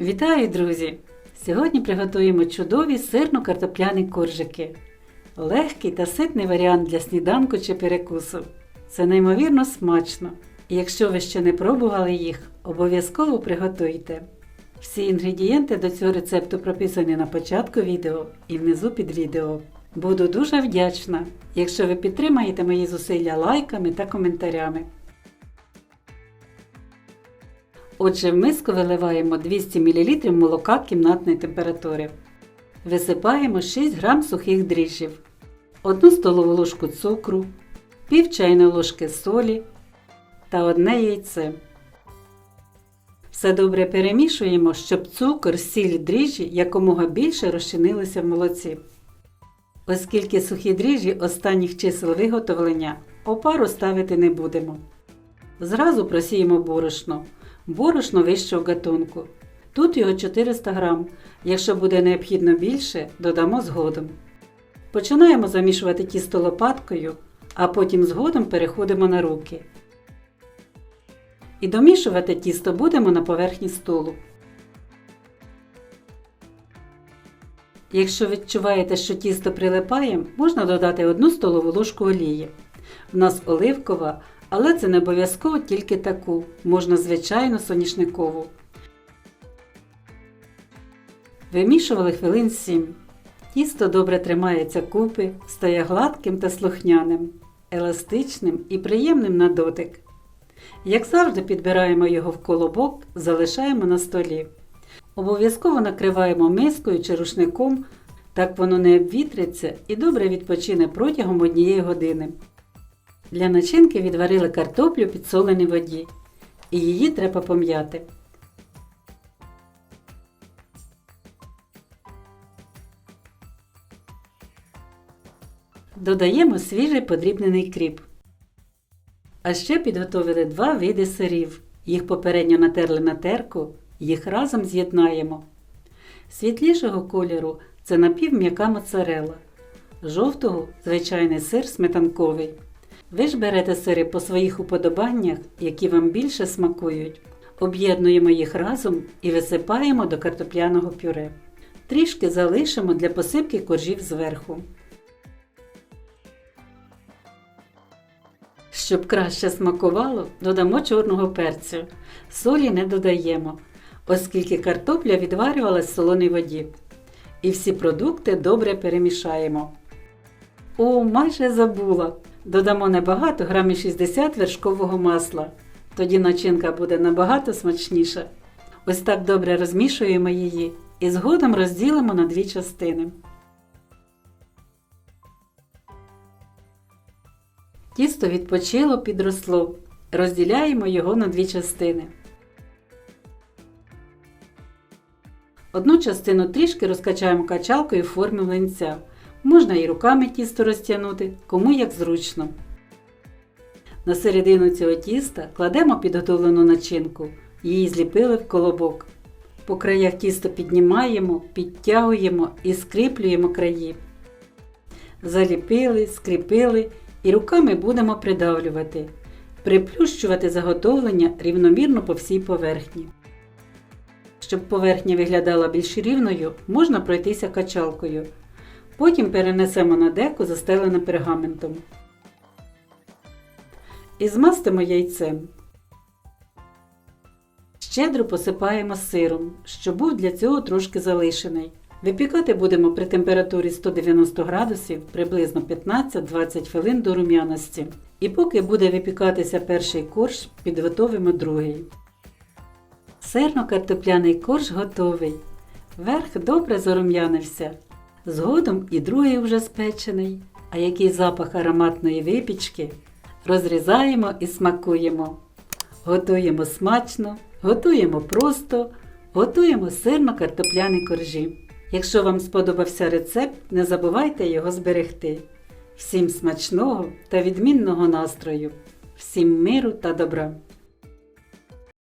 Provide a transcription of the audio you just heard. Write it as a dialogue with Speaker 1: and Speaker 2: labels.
Speaker 1: Вітаю, друзі! Сьогодні приготуємо чудові сирно-картопляні коржики. Легкий та ситний варіант для сніданку чи перекусу. Це неймовірно смачно. І якщо ви ще не пробували їх, обов'язково приготуйте. Всі інгредієнти до цього рецепту прописані на початку відео і внизу під відео. Буду дуже вдячна, якщо ви підтримаєте мої зусилля лайками та коментарями. Отже, в миску виливаємо 200 мл молока кімнатної температури. Висипаємо 6 г сухих дріжджів, 1 столову ложку цукру, пів чайної ложки солі та одне яйце. Все добре перемішуємо, щоб цукор, сіль дріжджі якомога більше розчинилися в молоці. Оскільки сухі дріжджі останніх чисел виготовлення опару ставити не будемо. Зразу просіємо борошно. Борошно вищого гатунку. Тут його 400 грам. Якщо буде необхідно більше, додамо згодом. Починаємо замішувати тісто лопаткою, а потім згодом переходимо на руки. І домішувати тісто будемо на поверхні столу. Якщо відчуваєте, що тісто прилипає, можна додати 1 столову ложку олії. В нас оливкова, але це не обов'язково тільки таку, можна звичайно соняшникову. Вимішували хвилин 7. Тісто добре тримається купи, стає гладким та слухняним, еластичним і приємним на дотик. Як завжди, підбираємо його в колобок, залишаємо на столі. Обов'язково накриваємо мискою чи рушником, так воно не обвітриться і добре відпочине протягом однієї години. Для начинки відварили картоплю в підсоленій воді, і її треба пом'яти. Додаємо свіжий подрібнений кріп. А ще підготовили два види сирів. Їх попередньо натерли на терку, їх разом з'єднаємо. Світлішого кольору це напівм'яка моцарела, жовтого звичайний сир сметанковий. Ви ж берете сири по своїх уподобаннях, які вам більше смакують. Об'єднуємо їх разом і висипаємо до картопляного пюре. Трішки залишимо для посипки коржів зверху. Щоб краще смакувало, додамо чорного перцю. Солі не додаємо, оскільки картопля відварювалась в солоній воді. І всі продукти добре перемішаємо. О, майже забула! Додамо небагато грамів 60 вершкового масла. Тоді начинка буде набагато смачніша. Ось так добре розмішуємо її і згодом розділимо на дві частини. Тісто відпочило, підросло. Розділяємо його на дві частини. Одну частину трішки розкачаємо качалкою в формі млинця. Можна і руками тісто розтягнути, кому як зручно. На середину цього тіста кладемо підготовлену начинку. Її зліпили в колобок. По краях тісто піднімаємо, підтягуємо і скріплюємо краї. Заліпили, скріпили і руками будемо придавлювати, приплющувати заготовлення рівномірно по всій поверхні. Щоб поверхня виглядала більш рівною, можна пройтися качалкою. Потім перенесемо на деку, застелене пергаментом. І змастимо яйцем. Щедро посипаємо сиром, що був для цього трошки залишений. Випікати будемо при температурі 190 градусів приблизно 15-20 хвилин до рум'яності. І поки буде випікатися перший корж, підготовимо другий. Сирно-картопляний корж готовий. Верх добре зарум'янився. Згодом і другий вже спечений. А який запах ароматної випічки. Розрізаємо і смакуємо. Готуємо смачно, готуємо просто, готуємо сирно-картопляні коржі. Якщо вам сподобався рецепт, не забувайте його зберегти. Всім смачного та відмінного настрою! Всім миру та добра!